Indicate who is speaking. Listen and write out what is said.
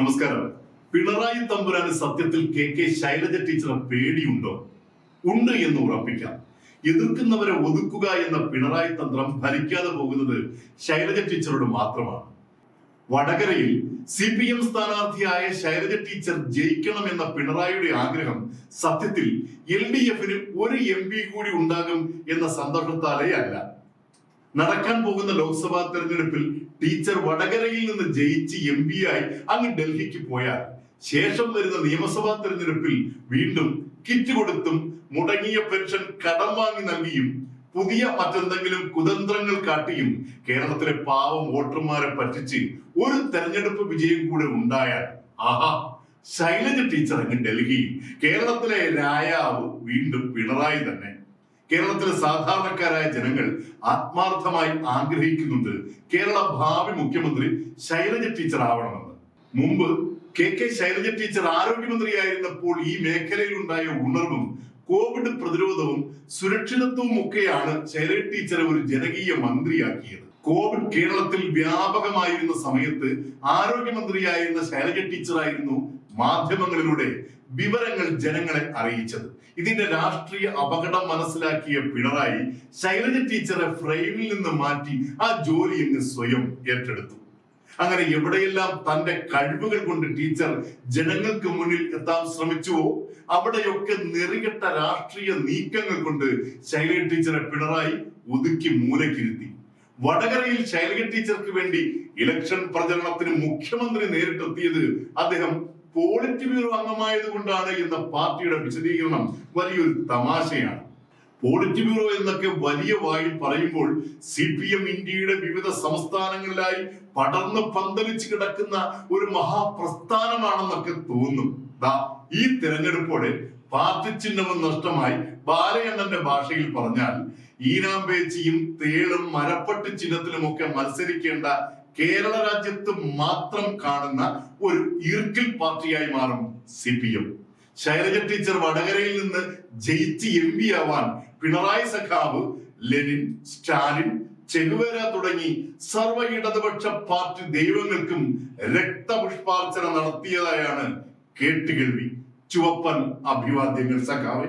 Speaker 1: നമസ്കാരം. പിണറായി തമ്പുരാന് സത്യത്തിൽ K K Shailaja ടീച്ചറെ പേടിയുണ്ടോ? ഉണ്ട് എന്ന് ഉറപ്പിക്കാം. എതിർക്കുന്നവരെ ഒതുക്കുക എന്ന പിണറായി തന്ത്രം ഭരിക്കാതെ പോകുന്നത് ശൈലജ ടീച്ചറോട് മാത്രമാണ്. വടകരയിൽ സി പി എം സ്ഥാനാർത്ഥിയായ ശൈലജ ടീച്ചർ ജയിക്കണം എന്ന പിണറായിയുടെ ആഗ്രഹം സത്യത്തിൽ എൽ ഡി എഫിന് ഒരു എം പി കൂടി ഉണ്ടാകും എന്ന സന്തോഷത്താലേ അല്ല. നടക്കാൻ പോകുന്ന ലോക്സഭാ തെരഞ്ഞെടുപ്പിൽ ടീച്ചർ വടകരയിൽ നിന്ന് ജയിച്ച് എം പി ആയി അങ്ങ് ഡൽഹിക്ക് പോയാൽ ശേഷം വരുന്ന നിയമസഭാ തെരഞ്ഞെടുപ്പിൽ വീണ്ടും കിറ്റ് കൊടുത്തും മുടങ്ങിയ പെൻഷൻ കടം വാങ്ങി നൽകിയും പുതിയ മറ്റെന്തെങ്കിലും കുതന്ത്രങ്ങൾ കാട്ടിയും കേരളത്തിലെ പാവം വോട്ടർമാരെ പറ്റിച്ച് ഒരു തെരഞ്ഞെടുപ്പ് വിജയം കൂടെ ഉണ്ടായാൽ ആഹാ ശൈലജ ടീച്ചർ അങ്ങ് ഡൽഹി കേരളത്തിലെ രായാവ് വീണ്ടും പിണറായി തന്നെ. കേരളത്തിലെ സാധാരണക്കാരായ ജനങ്ങൾ ആത്മാർത്ഥമായി ആഗ്രഹിക്കുന്നുണ്ട് കേരള ഭാവി മുഖ്യമന്ത്രി ശൈലജ ടീച്ചർ ആവണമെന്ന്. മുമ്പ് കെ കെ ശൈലജ ടീച്ചർ ആരോഗ്യമന്ത്രിയായിരുന്നപ്പോൾ ഈ മേഖലയിൽ ഉണ്ടായ ഉണർവും കോവിഡ് പ്രതിരോധവും സുരക്ഷിതത്വവും ഒക്കെയാണ് ശൈലജ ടീച്ചറെ ഒരു ജനകീയ മന്ത്രിയാക്കിയത്. കോവിഡ് കേരളത്തിൽ വ്യാപകമായിരുന്ന സമയത്ത് ആരോഗ്യമന്ത്രിയായിരുന്ന ശൈലജ ടീച്ചറായിരുന്നു മാധ്യമങ്ങളിലൂടെ വിവരങ്ങൾ ജനങ്ങളെ അറിയിച്ചത്. ഇതിന്റെ രാഷ്ട്രീയ അപകടം മനസ്സിലാക്കിയ പിണറായി ശൈലജ ടീച്ചറെ ഫ്രെയിമിൽ നിന്ന് മാറ്റി ആ ജോലി അങ്ങ് സ്വയം ഏറ്റെടുത്തു. അങ്ങനെ എവിടെയെല്ലാം തന്റെ കഴിവുകൾ കൊണ്ട് ടീച്ചർ ജനങ്ങൾക്ക് മുന്നിൽ എത്താൻ ശ്രമിച്ചുവോ അവിടെയൊക്കെ നെറികെട്ട രാഷ്ട്രീയ നീക്കങ്ങൾ കൊണ്ട് ശൈലജ ടീച്ചറെ പിണറായി ഒതുക്കി മൂലക്കിരുത്തി. വടകരയിൽ ശൈലജ ടീച്ചർക്ക് വേണ്ടി ഇലക്ഷൻ പ്രചരണത്തിന് മുഖ്യമന്ത്രി നേരിട്ടെത്തിയത് അദ്ദേഹം പോളിറ്റ് ബ്യൂറോ അംഗമായത് കൊണ്ടാണ് എന്ന പാർട്ടിയുടെ വിശദീകരണം വലിയൊരു തമാശയാണ്. പോളിറ്റ് ബ്യൂറോ എന്നൊക്കെ വലിയ വായിൽ പറയുമ്പോൾ സി പി എം ഇന്ത്യയുടെ വിവിധ സംസ്ഥാനങ്ങളിലായി പടർന്ന് പന്തലിച്ച് കിടക്കുന്ന ഒരു മഹാപ്രസ്ഥാനമാണെന്നൊക്കെ തോന്നും. ഈ തിരഞ്ഞെടുപ്പോടെ പാർട്ടി ചിഹ്നവും നഷ്ടമായി ബാലയണ്ണന്റെ ഭാഷയിൽ പറഞ്ഞാൽ ഈനാമ്പേച്ചിയും തേളും മരപ്പട്ട് ചിഹ്നത്തിലുമൊക്കെ മത്സരിക്കേണ്ട കേരള രാജ്യത്ത് മാത്രം കാണുന്ന ഒരു ഈർക്കിൽ പാർട്ടിയായി മാറും C P M Shailaja teacher വടകരയിൽ നിന്ന് ജയിച്ച് എം പി ആവാൻ പിണറായി സഖാവ് ലെനിൻ സ്റ്റാലിൻ ചെഗുവേര തുടങ്ങി സർവ ഇടതുപക്ഷ പാർട്ടി ദൈവങ്ങൾക്കും രക്തപുഷ്പാർച്ചന നടത്തിയതായാണ് കേട്ടുകേൾവി. ചുവപ്പൻ അഭിവാദ്യങ്ങൾ സഖാവെ.